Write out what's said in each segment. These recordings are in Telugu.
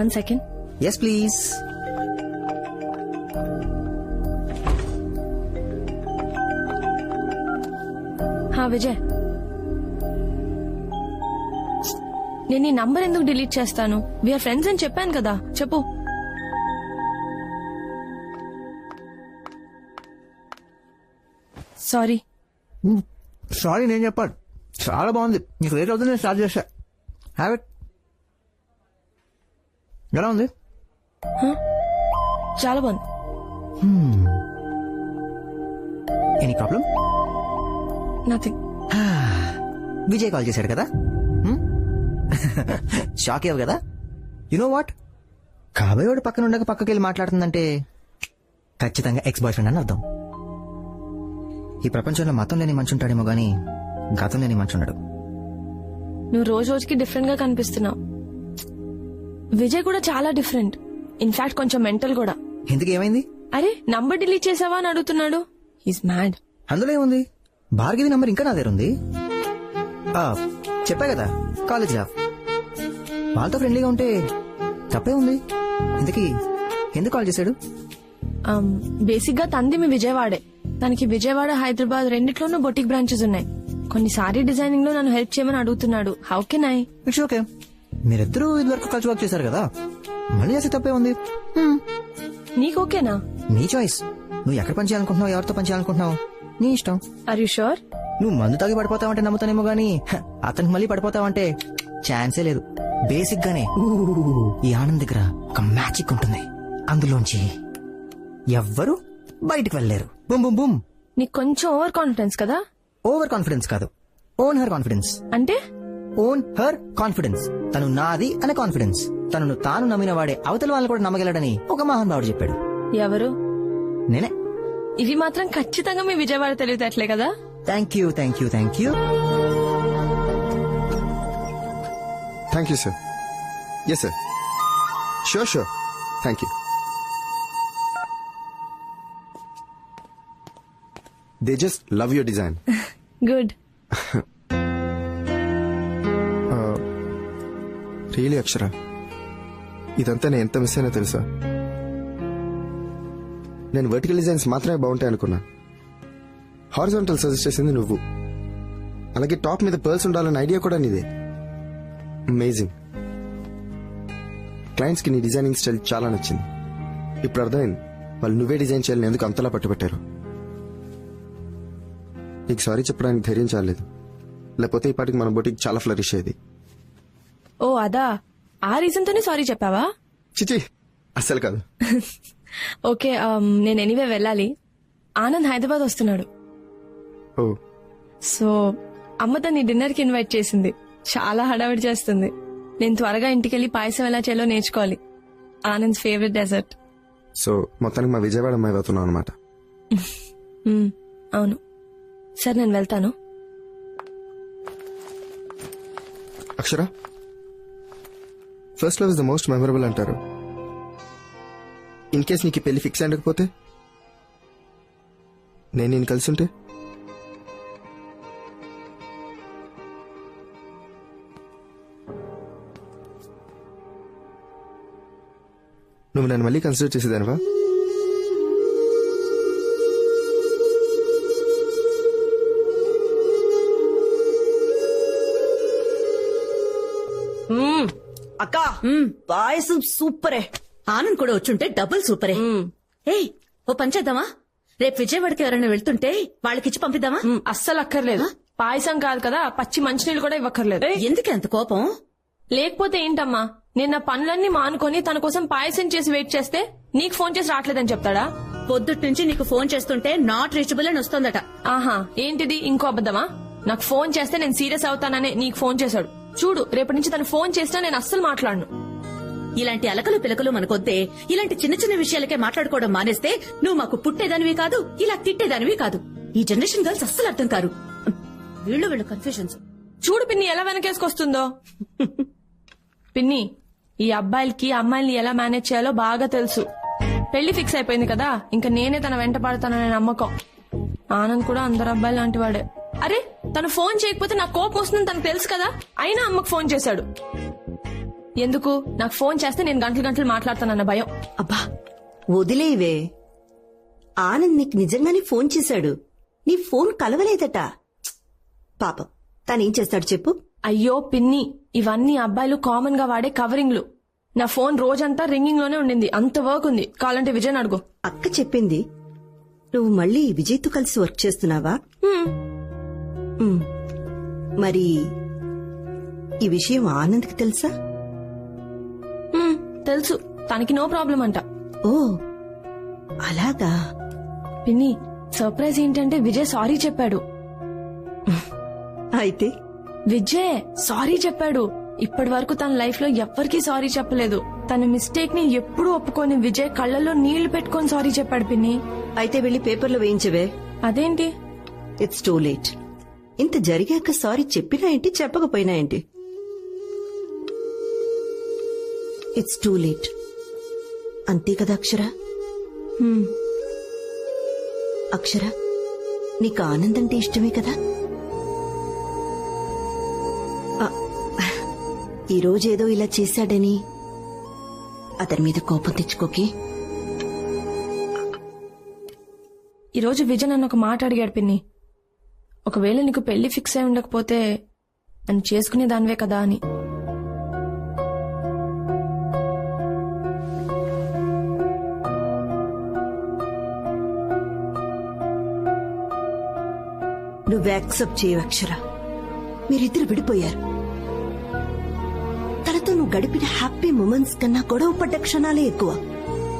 వన్ సెకండ్ ఎస్ ప్లీజ్ హా విజయ్ నేను ఈ నంబర్ ఎందుకు డిలీట్ చేస్తాను? వీఆర్ ఫ్రెండ్స్ అని చెప్పాను కదా. చెప్పు. సారీ సారీ నేను చెప్పాను. చాలా బాగుంది. నీకు లేట్ అవుతుంది నేను స్టార్ట్ చేశా. హ్యావ్ ఇట్ ఎలా ఉంది? చాలా బాగుంది. Any problem nothing Vijay call చేశాడు కదా? షాక్ అయ్యావు కదా? యు నో వాట్ కాబోయేవాడు పక్కన ఉండక పక్కకి వెళ్ళి మాట్లాడుతుందంటే ఖచ్చితంగా ఎక్స్ బాయ్ ఫ్రెండ్ అని అర్థం. ఈ ప్రపంచంలో మతం లేని మనిషి ఉంటాడేమో గానీ గతం లేని మనిషి ఉండడు. నువ్వు రోజు రోజుకి డిఫరెంట్గా కనిపిస్తున్నావు. విజయ్ కూడా చాలా డిఫరెంట్. ఇన్ఫాక్ట్ కొంచెం మెంటల్ కూడా. ఎందుకు ఏమైంది? అరే నంబర్ డిలీట్ చేసావా అని అడుగుతున్నాడు. ఈస్ మ్యాడ్ అందులో ఏముంది? భార్గవి నంబర్ ఇంకా నా దగ్గర ఉంది. చెప్పా కదా కాలేజ్ రా వాళ్ళతో ఫ్రెండ్లీగా ఉంటే తప్పే ఉంది. ఇంతకీ ఎందుకు కాల్ చేశాడు? బేసిక్గా తంది మీ విజయవాడే. తనకి విజయవాడ హైదరాబాద్ రెండిట్లోనూ బొటిక్ బ్రాంచెస్ ఉన్నాయి. కొన్ని సారీ డిజైనింగ్లో నన్ను హెల్ప్ చేయమని అడుగుతున్నాడు. How can I it's okay మీరిద్దరూ ఇదివరకు కలిసి వర్క్ చేశారు కదా. మళ్ళీ చేస్తే తప్పే ఉంది. నీకు ఓకేనా? నీ చాయిస్ నువ్వు ఎక్కడ పని చేయాలనుకుంటున్నావు? ఎవరితో పని చేయాలనుకుంటున్నావు? నీ ఇష్టం. ఆర్ యు షూర్ నువ్వు మందు తాగి పడిపోతావంటే నమ్ముతానేమో గానీ అతనికి మళ్ళీ పడిపోతావంటే ఛాన్సే లేదు. బేసిక్ గానే. ఈ ఆనంద్ దగ్గర ఒక మ్యాజిక్ ఉంటుంది. అందులోంచి ఎవ్వరు బయటికి వెళ్ళలేరు. Boom boom boom. నీకు కొంచెం ఓవర్ కాన్ఫిడెన్స్ కదా? ఓవర్ కాన్ఫిడెన్స్ కాదు. ఓన్ హర్ కాన్ఫిడెన్స్ అంటే? Own her confidence. తను నాది అనే కాన్ఫిడెన్స్. తనను తాను నమ్మిన వాడే అవతల వాళ్ళని కూడా నమ్మగలడని ఒక మహానుభావుడు చెప్పాడు. ఎవరు? నేనే. ఇవి మాత్రం ఖచ్చితంగా మీ విజయవాడ తెలివితేటలే కదా? Thank you thank you thank you thank you sir yes sir sure sure thank you they just love your design good really Akshara ఇదంతా నేను ఎంత మిస్ అయినా తెలుసా? నేను వర్టికల్ డిజైన్స్ మాత్రమే బాగుంటాయి అనుకున్నా. హారిజాంటల్ సజెస్ట్ చేసింది నువ్వు. అలాగే టాప్ మీద పర్ల్స్ ఉండాలన్న ఐడియా కూడా నీదే. అమేజింగ్ క్లయింట్స్కి నీ డిజైనింగ్ స్టైల్ చాలా నచ్చింది. ఇప్పుడు అర్థమైంది. వాళ్ళు నువ్వే డిజైన్ చేయాలని ఎందుకు అంతలా పట్టుబట్టారు? నీకు సారీ చెప్పడానికి ధైర్యం చాలేదు లేకపోతే ఈ పాటికి మన బొటికి చాలా ఫ్లరిష్ అయ్యేది. ఓ అదా. ఆ రీజన్ తోనే సారీ చెప్పావా? చిచి అస్సలు కాదు. ఓకే నేను ఎనీవే వెళ్ళాలి. ఆనంద్ హైదరాబాద్ వస్తున్నాడు. ఓ. సో అమ్మ తన్ని డిన్నర్కి ఇన్వైట్ చేసింది. చాలా హడావిడి చేస్తుంది. నేను త్వరగా ఇంటికెళ్ళి పాయసం ఎలా చేయాలో నేర్చుకోవాలి. Anand favourite dessert. సో మొత్తానికి మా విజయవాడ అమ్మాయి అవుతున్నాం అనమాట అవును. సరే నేను వెళ్తాను. Akshara? First love is the most memorable అంటారు. ఇన్ కేస్ నీకు పెళ్ళి ఫిక్స్ అయ్యకపోతే? నేను నేను కలిసి ఉంటే నువ్వు నన్ను మళ్ళీ కన్సిడర్ చేసేదానివా? పాయసం సూపరే. ఆనంద్ కూడా వచ్చుంటే డబుల్ సూపరే. ఏయ్ ఓ పని చేద్దామా? రేపు విజయవాడకి ఎవరైనా వెళ్తుంటే వాళ్ళకిచ్చి పంపిద్దామా? అస్సలు అక్కర్లేదు. పాయసం కాదు కదా పచ్చి మంచినీళ్ళు కూడా ఇవ్వక్కర్లేదు. ఎందుకు అంత కోపం? లేకపోతే ఏంటమ్మా నేను నా పనులన్నీ మానుకొని తన కోసం పాయసం చేసి వెయిట్ చేస్తే నీకు ఫోన్ చేసి రావట్లేదని చెప్తాడా? పొద్దుట్ నుంచి నీకు ఫోన్ చేస్తుంటే నాట్ రీచబుల్ అని వస్తోందట. ఆహా ఏంటిది? ఇంకో అబద్ధమా? నాకు ఫోన్ చేస్తే నేను సీరియస్ అవుతాననే నీకు ఫోన్ చేశాడు. చూడు రేపటి నుంచి తను ఫోన్ చేసినా నేను అస్సలు మాట్లాడను. ఇలాంటి అలకలు పిలకలు మనకొద్దే ఇలాంటి చిన్న చిన్న విషయాలకే మాట్లాడుకోవడం మానేస్తే నువ్వు మాకు పుట్టేదానివి కాదు ఇలా తిట్టేదానివి కాదు. ఈ జనరేషన్ గర్ల్స్ అస్సలు అర్థం కారు. వీళ్ళు వీళ్ళు కన్ఫ్యూజన్స్ చూడు పిన్ని ఎలా వెనకేసుకొస్తుందో. పిన్ని ఈ అబ్బాయిలకి అమ్మాయిల్ని ఎలా మేనేజ్ చేయాలో బాగా తెలుసు. పెళ్ళి ఫిక్స్ అయిపోయింది కదా ఇంకా నేనే తన వెంట పడతాననే నమ్మకం. ఆనంద్ కూడా అందరు అబ్బాయి లాంటి వాడే. అరే తను ఫోన్ చేయకపోతే నాకు కోపం వస్తుందని తనకు తెలుసు కదా? అయినా అమ్మకు ఫోన్ చేశాడు. ఎందుకు? నాకు ఫోన్ చేస్తే నేను గంటలు గంటలు మాట్లాడతానన్న భయం. అబ్బా వదిలేవే. ఆనంద్ నీకు నిజంగానే ఫోన్ చేశాడు. నీ ఫోన్ కలవలేదట! పాపం తనేం చేస్తాడు చెప్పు. అయ్యో పిన్ని ఇవన్నీ అబ్బాయిలు కామన్గా వాడే కవరింగ్లు నా ఫోన్ రోజంతా రింగింగ్లోనే ఉండింది. అంత వర్క్ ఉంది. కావాలంటే విజయ్ అడుగు. అక్క చెప్పింది నువ్వు మళ్ళీ విజయ్తో కలిసి వర్క్ చేస్తున్నావా? హ్మ్. మరి ఈ విషయం ఆనంద్కి తెలుసా? తెలుసు. తనకి నో ప్రాబ్లం అంట. ఓ అలాగా? పిన్ని సర్ప్రైజ్ ఏంటంటే విజయ్ సారీ చెప్పాడు. అయితే? విజయ్ సారీ చెప్పాడు. ఇప్పటి వరకు తన లైఫ్లో ఎవ్వరికీ సారీ చెప్పలేదు. తన మిస్టేక్ని ఎప్పుడూ ఒప్పుకొని విజయ్ కళ్ళల్లో నీళ్ళు పెట్టుకొని సారీ చెప్పాడు పిన్ని. అయితే వెళ్ళి పేపర్లో వేయించవే. అదేంటి? ఇట్స్ టూ లేట్ ఇంత జరిగాక సారీ చెప్పినా ఏంటి చెప్పకపోయినా ఏంటి? ఇట్స్ టూ లేట్ అంతే కదా అక్షర? అక్షర నీకు ఆనందంటే ఇష్టమే కదా? ఆ, ఈ రోజేదో ఇలా చేశాడని అతని మీద కోపం తెచ్చుకోకే. ఈ రోజు విజయ్ నన్ను ఒక మాట అడిగాడు పిన్ని. ఒకవేళ నీకు పెళ్ళి ఫిక్స్ అయి ఉండకపోతే నన్ను చేసుకునే దానివే కదా అని. నువ్వు యాక్సెప్ట్ చేయవు అక్షర. మీరిద్దరు విడిపోయారు. తనతో నువ్వు గడిపిన హ్యాపీ మూమెంట్స్ కన్నా గొడవ పడ్డ క్షణాలే ఎక్కువ.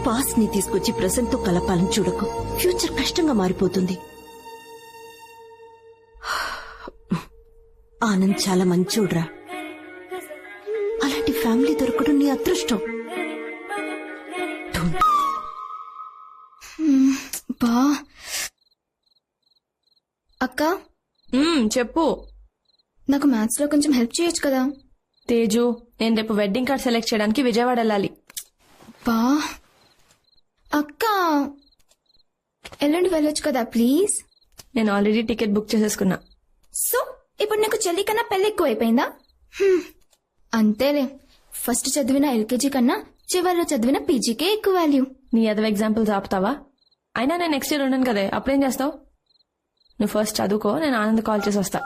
పాస్ని ని తీసుకొచ్చి ప్రజెంట్తో కలపాలని చూడకు. ఫ్యూచర్ కష్టంగా మారిపోతుంది. ఆనంద్ చాలా మంచోడ్రా. అలాంటి ఫ్యామిలీ దొరకడం నీ అదృష్టం. బా. అక్క? చెప్పు. నాకు మ్యాథ్స్లో కొంచెం హెల్ప్ చేయొచ్చు కదా? తేజు నేను రేపు వెడ్డింగ్ కార్డ్ సెలెక్ట్ చేయడానికి విజయవాడ వెళ్ళాలి. బా. అక్క! ఎల్లుండి వెళ్ళొచ్చు కదా ప్లీజ్? నేను ఆల్రెడీ టికెట్ బుక్ చేసేసుకున్నా. సో ఇప్పుడు నీకు చెల్లి కన్నా పెళ్ళి ఎక్కువ అయిపోయిందా హ్మ్. అంతేలే. ఫస్ట్ చదివిన ఎల్కేజీ కన్నా చివరిలో చదివిన పీజీకే ఎక్కువ వాల్యూ. నీ అదవ ఎగ్జాంపుల్స్ ఆపుతావా? అయినా నేను నెక్స్ట్ ఇయర్ ఉన్నాను కదే. అప్పుడేం చేస్తావు? నువ్వు ఫస్ట్ చదువుకో నేను ఆనంద్ కాల్ చేసి వస్తా.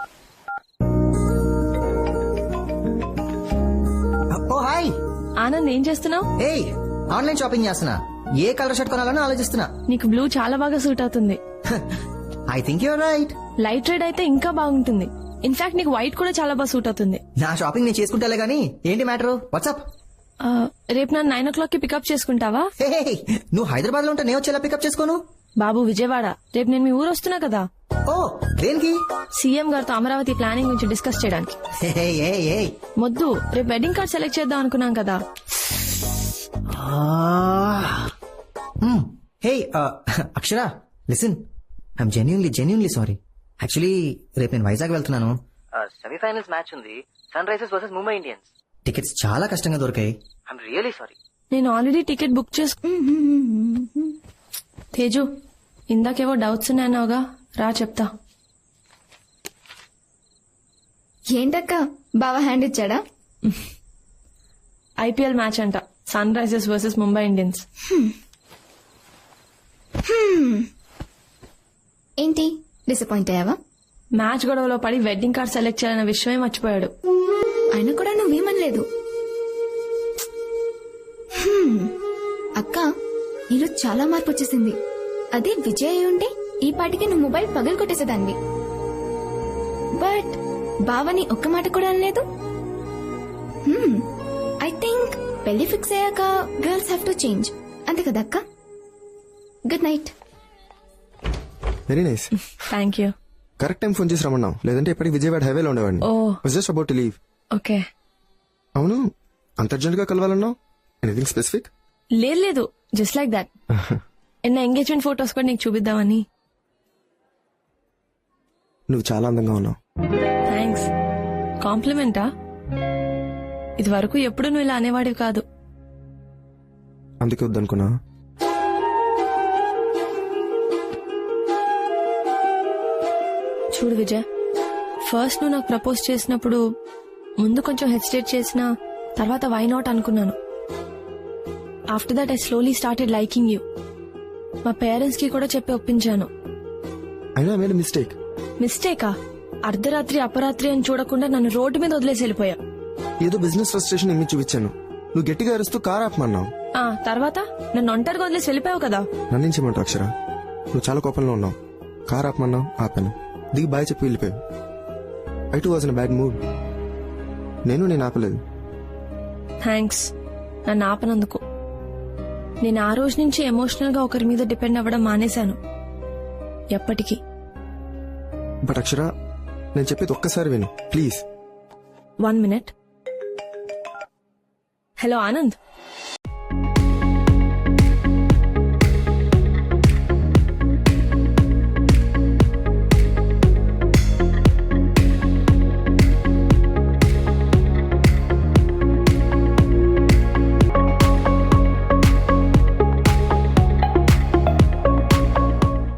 ఓ హాయ్. ఆనంద్ ఏం చేస్తున్నావు? ఏయ్ ఆన్లైన్ షాపింగ్ చేస్తున్నా. ఏ కలర్ షర్ట్ కొనాలని ఆలోచిస్తున్నా. నీకు బ్లూ చాలా బాగా సూట్ అవుతుంది. I think you're right. Light red అయితే ఇంకా బాగుంటుంది. ఇన్ఫాక్ట్ నీకు వైట్ కూడా చాలా బాగా సూట్ అవుతుంది. నా షాపింగ్ నేను చేసుకుంటాలే గానీ ఏంటి మ్యాటర్ వాట్సాప్ రేపు నన్ను నైన్ ఓ క్లాక్కి పికప్ చేసుకుంటావా? హే నువ్వు హైదరాబాద్లో ఉంటే నేను వచ్చేలా పికప్ చేసుకోను? బాబు విజయవాడ. రేపు నేను మీ ఊరు వస్తున్నా కదా. ఓ దేనికి? సీఎం గారితో అమరావతి ప్లానింగ్ గురించి డిస్కస్ చేయడానికి. హే, హే, హే, హే. మొద్దు రేపు వెడ్డింగ్ కార్డ్ సెలెక్ట్ చేద్దాం అనుకున్నాం కదా. uh, Akshara listen I'm genuinely genuinely sorry actually రేపు నేను వైజాగ్ వెళ్తున్నాను. సెమీఫైనల్స్ మ్యాచ్ ఉంది. Sunrisers versus Mumbai Indians. Tickets చాలా కష్టంగా దొరికాయి. I'm really sorry. నేను ఆల్రెడీ టికెట్ బుక్ చేసుకు తేజు ఇందాకేవో డౌట్స్ ఉన్నాయన్నావుగా. రా చెప్తా. ఏంటక్క? బావ హ్యాండ్ ఇచ్చాడా? ఐపీఎల్ మ్యాచ్ అంట. Sunrisers versus Mumbai Indians. ఏంటి? డిసప్పాయింట్ అయ్యావా? మ్యాచ్ గొడవలో పడి వెడ్డింగ్ కార్డ్ సెలెక్ట్ చేయాలన్న విషయమే మర్చిపోయాడు. అయినా కూడా నువ్వేమనలేదు. హ్మ్. అక్క నీలో చాలా మార్పు వచ్చేసింది. అదే విజయ్ అయి ఉంటే ఈ పాటికి నువ్వు మొబైల్ పగలు కొట్టేసేదాన్ని బట్ బావని ఒక్క మాట కూడా అనలేదు. ఐ థింక్ పెళ్ళి ఫిక్స్ అయ్యాక గర్ల్స్ హ్యావ్ టు చేంజ్ అంతే కదా అక్క? Good night very nice thank you correct time phone చేసి రమ్మన్నావు. లేదంటే ఇప్పటికి విజయవాడ హైవేలో ఉండేవాడిని. ఓ. Just about to leave okay అవును. అంత అర్జెంట్గా కలవాలన్నావు? ఎనీథింగ్ స్పెసిఫిక్ లేదు లేదు. జస్ట్ లైక్ దాట్ ఎన్న ఎంగేజ్మెంట్ ఫొటోస్ కూడా నీకు చూపిద్దామని. నువ్వు చాలా అందంగా ఉన్నావు. థ్యాంక్స్ కాంప్లిమెంటా ఇది వరకు ఎప్పుడు నువ్వు ఇలా అనేవాడివి కాదు. అందుకే వద్దనుకున్నా చూడు విజయ్. ఫస్ట్ నువ్వు నాకు ప్రపోజ్ చేసినప్పుడు ముందు కొంచెం హెసిటేట్ చేసినా తర్వాత వై నాట్ అనుకున్నాను. After that I slowly started liking you మా పేరెంట్స్కి కూడా చెప్పి ఒప్పించాను. అయినా మేడ్ మిస్టేక్ మిస్టేకా అర్ధరాత్రి అపరాత్రి అని చూడకుండా నన్ను రోడ్డు మీద వదిలేసి వెళ్ళిపోయా? ఏదో బిజినెస్ ఫ్రస్ట్రేషన్ ఇమ్మి చూపించాను. నువ్వు గట్టిగా అరుస్తూ కార్ ఆపమన్నావు. ఆ తర్వాత? నన్ను ఒంటరిగా వదిలేసి వెళ్ళిపోయావు కదా? నన్నించమంటావు అక్షర? నువ్వు చాలా కోపంలో ఉన్నావు. కార్ ఆపమన్నావు ఆపాను. దిగి బాయ్ చెప్పి వెళ్ళిపోయావు. I too was in bad mood నేను నేను ఆపలేదు. థ్యాంక్స్ నన్ను ఆపనందుకు. నేను ఆ రోజు నుంచి ఎమోషనల్గా ఒకరి మీద డిపెండ్ అవ్వడం మానేశాను. ఎప్పటికీ. బట్ అక్షర నేను చెప్పేది ఒక్కసారి విను. Please one minute hello Anand